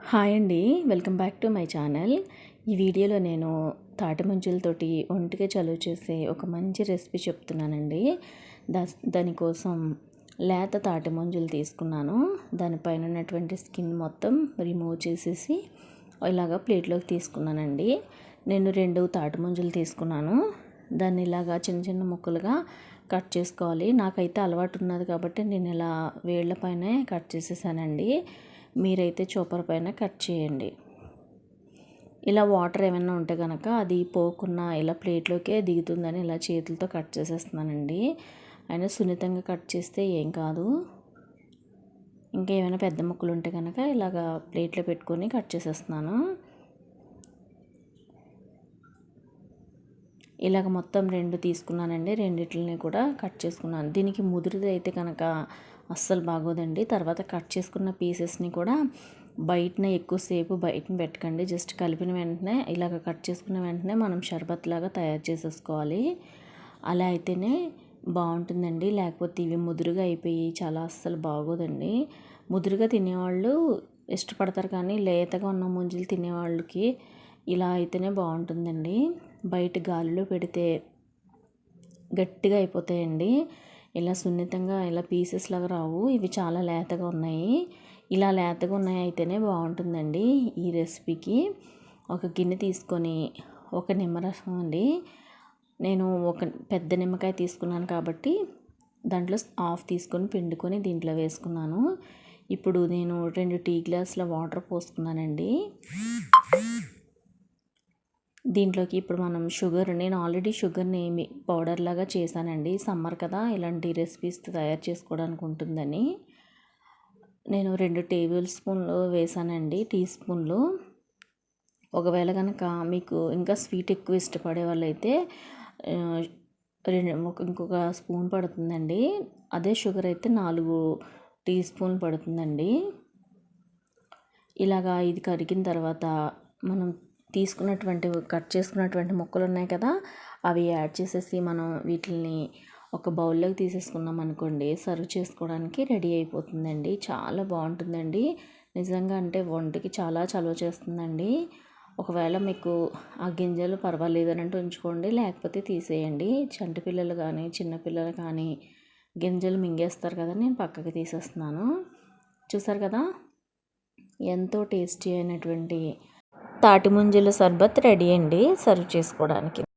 Hi అండి. Welcome back to my channel. ఈ వీడియోలో నేను తాటి ముంజలతోటి చలువ చేసే ఒక మంచి రెసిపీ చెప్తున్నానండి. దా దానికోసం లేత తాటిముంజులు తీసుకున్నాను. దానిపైన ఉన్నటువంటి స్కిన్ మొత్తం రిమూవ్ చేసేసి ఇలాగ ప్లేట్లోకి తీసుకున్నానండి. నేను రెండు తాటిముంజులు తీసుకున్నాను. దాన్ని ఇలాగా చిన్న చిన్న ముక్కలుగా కట్ చేసుకోవాలి. నాకైతే అలవాటు ఉన్నది కాబట్టి నేను ఇలా వేళ్ళ పైనే కట్ చేసేసానండి. మీరైతే చూపర్ పైన కట్ చేయండి. ఇలా వాటర్ ఏమైనా ఉంటే కనుక అది పోకుండా ఇలా ప్లేట్లోకే దిగుతుందని ఇలా చేతులతో కట్ చేసేస్తున్నానండి. అయినా సున్నితంగా కట్ చేస్తే ఏం కాదు. ఇంకా ఏమైనా పెద్ద ముక్కలు ఉంటే కనుక ఇలాగ ప్లేట్లో పెట్టుకొని కట్ చేసేస్తున్నాను. ఇలాగ మొత్తం రెండు తీసుకున్నానండి. రెండిట్లని కూడా కట్ చేసుకున్నాను. దీనికి ముదురుది అయితే కనుక అస్సలు బాగోదండి. తర్వాత కట్ చేసుకున్న పీసెస్ని కూడా బయటనే ఎక్కువసేపు బయటన పెట్టకండి. జస్ట్ కలిపిన వెంటనే ఇలాగ కట్ చేసుకున్న వెంటనే మనం షర్బత్ లాగా తయారు చేసేసుకోవాలి. అలా అయితేనే బాగుంటుందండి. లేకపోతే ఇవి ముదురుగా అయిపోయి చాలా అస్సలు బాగోదండి. ముదురుగా తినేవాళ్ళు ఇష్టపడతారు కానీ లేతగా ఉన్న ముంజలు తినేవాళ్ళకి ఇలా అయితేనే బాగుంటుందండి. బయట గాలిలో పెడితే గట్టిగా అయిపోతాయండి. ఇలా సున్నితంగా ఇలా పీసెస్ లాగా రావు. ఇవి చాలా లేతగా ఉన్నాయి. ఇలా లేతగా ఉన్నాయి అయితేనే బాగుంటుందండి ఈ రెసిపీకి. ఒక గిన్నె తీసుకొని ఒక నిమ్మరసం అండి. నేను ఒక పెద్ద నిమ్మకాయ తీసుకున్నాను కాబట్టి దాంట్లో ఆఫ్ తీసుకొని పిండుకొని దీంట్లో వేసుకున్నాను. ఇప్పుడు నేను రెండు టీ గ్లాసుల వాటర్ పోసుకున్నానండి. దీంట్లోకి ఇప్పుడు మనం షుగర్ నేను ఆల్రెడీ షుగర్ని పౌడర్ లాగా చేశానండి. సమ్మర్ కదా ఇలాంటి రెసిపీస్ తయారు చేసుకోవడానికి ఉంటుందని. నేను రెండు టేబుల్ స్పూన్లు వేసానండి టీ స్పూన్లు. ఒకవేళ కనుక మీకు ఇంకా స్వీట్ ఎక్కువ ఇష్టపడే వాళ్ళైతే రెండు ఇంకొక స్పూన్ పడుతుందండి. అదే షుగర్ అయితే నాలుగు టీ స్పూన్ పడుతుందండి. ఇలాగా ఇది కరిగిన తర్వాత మనం తీసుకున్నటువంటి కట్ చేసుకున్నటువంటి ముక్కలు ఉన్నాయి కదా అవి యాడ్ చేసేసి మనం వీటిని ఒక బౌల్లోకి తీసేసుకున్నాం అనుకోండి సర్వ్ చేసుకోవడానికి రెడీ అయిపోతుందండి. చాలా బాగుంటుందండి. నిజంగా అంటే వంటకి చాలా చలువ చేస్తుందండి. ఒకవేళ మీకు ఆ గింజలు పర్వాలేదు అని అంటే ఉంచుకోండి లేకపోతే తీసేయండి. చంటి పిల్లలు కానీ చిన్నపిల్లలు కానీ గింజలు మింగేస్తారు కదా నేను పక్కకి తీసేస్తున్నాను. చూసారు కదా? ఎంతో టేస్టీ అయినటువంటి తాటి ముంజల సర్బత్ రెడీ అండి సర్వ్ చేసుకోవడానికి.